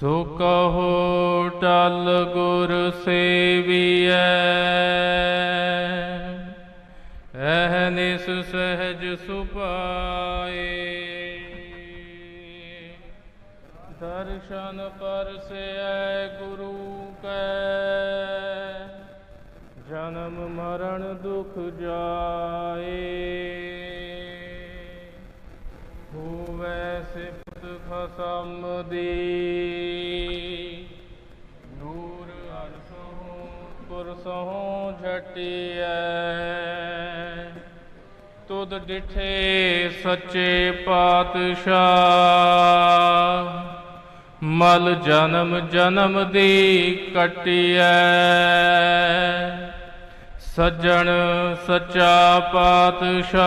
ਸੋ ਕਹੋ ਟਲ ਗੁਰ ਸੇਵੀਐ। ਐਹਨਿਸ ਸਹਿਜ ਸੁਪਾਏ ਦਰਸ਼ਨ ਪਰਸੈ ਗੁਰੂ ਕੈ। ਜਨਮ ਮਰਨ ਦੁਖ ਜਾ ਸਿਫਤ ਖਸਮ ਦੀ ਨੂਰ ਅਰਸੋਂ ਪੁਰਸੋਂ ਝਟਿਐ ਤੁਧ ਡਿਠੇ ਸੱਚੇ ਪਾਤਸ਼ਾਹ। ਮਲ ਜਨਮ ਜਨਮ ਦੀ ਕਟਿਐ। ਸੱਜਣ ਸੱਚਾ ਪਾਤਸ਼ਾਹ।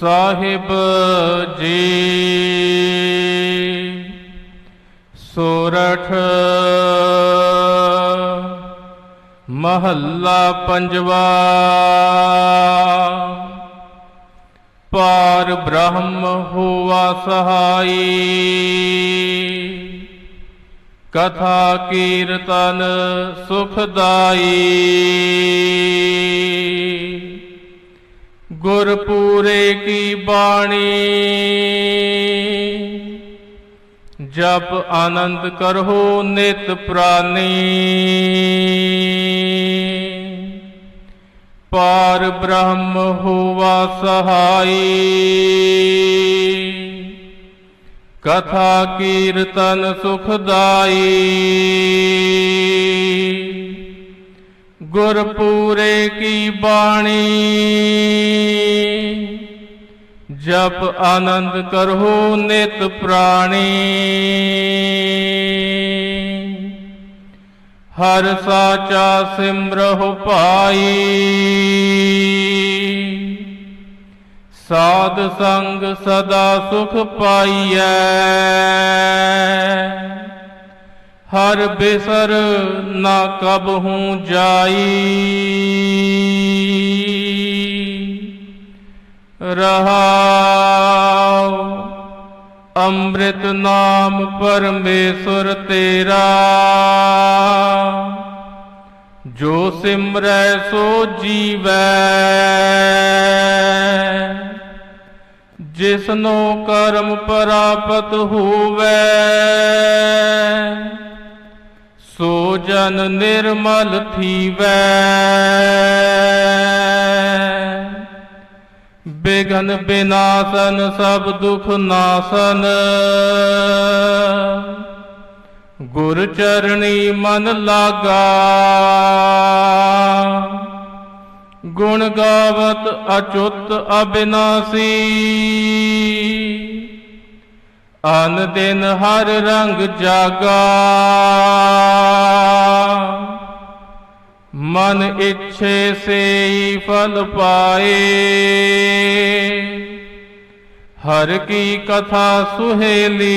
ਸਾਹਿਬ ਜੀ। ਸੋਰਠ ਮਹੱਲਾ ਪੰਜਵਾ। ਪਾਰ ਬ੍ਰਹਮ ਹੋਵਾ ਸਹਾਈ। ਕਥਾ ਕੀਰਤਨ ਸੁਖਦਾਈ। ਗੁਰਪੂਰੇ ਕੀ ਬਾਣੀ। ਜਪ ਆਨੰਦ ਕਰੋ ਨਿਤ ਪ੍ਰਾਨੀ। ਪਾਰ ਬ੍ਰਹਮ ਹੋਵਾ ਸਹਾਈ। ਕਥਾ ਕੀਰਤਨ ਸੁਖਦਾਈ ਗੁਰਪੂਰੇ ਕੀ ਬਾਣੀ। ਜਪ ਆਨੰਦ ਕਰੋ ਨਿਤ ਪ੍ਰਾਣੀ। ਹਰ ਸਾਚਾ ਸਿਮਰਹੁ ਪਾਈ ਸਾਧ ਸੰਗ ਸਦਾ ਸੁਖ ਪਾਈਐ। ਹਰ ਬਿਸਰ ਨਾ ਕਬ ਹੂੰ ਜਾਈ। ਰਹਾਉ ਅੰਮ੍ਰਿਤ ਨਾਮ ਪਰਮੇਸ਼ਰ ਤੇਰਾ। ਜੋ ਸਿਮਰੈ ਸੋ ਜੀਵੈ। ਜਿਸਨੋ ਕਰਮ ਪ੍ਰਾਪਤ ਹੋਵੇ। ਸੋ ਜਨ ਨਿਰਮਲ ਥੀਵੈ। ਬਿਗਨ ਬਿਨਾਸਨ, ਸਭ ਦੁਖ ਨਾਸਨ। ਗੁਰ ਚਰਣੀ ਮਨ ਲਾਗਾ। ਗੁਣ ਗਾਵਤ ਅਚੁੱਤ ਅਬਿਨਾਸੀ। ਅਨ ਦਿਨ ਹਰ ਰੰਗ ਜਾਗਾ। ਮਨ ਇੱਛੇ ਸੇਈ ਫਲ ਪਾਏ। ਹਰ ਕੀ ਕਥਾ ਸੁਹੇਲੀ।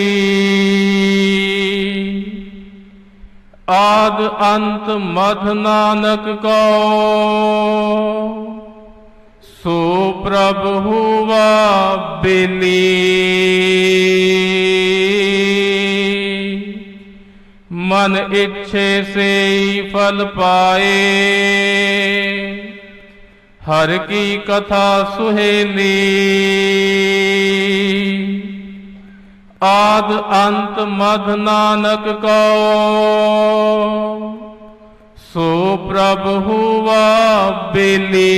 ਆਦ ਅੰਤ ਮਧ ਨਾਨਕ ਕੋ ਸੋ ਪ੍ਰਭ ਹੁਵਾ ਬੇਲੀ। ਮਨ ਇੱਛੇ ਸੇਈ ਫਲ ਪਾਏ। ਹਰ ਕੀ ਕਥਾ ਸੁਹੇਲੀ ਆਦ ਅੰਤ ਮਧ ਨਾਨਕ ਕੋ ਸੋ ਪ੍ਰਭ ਹੁਵਾ ਬੇਲੀ।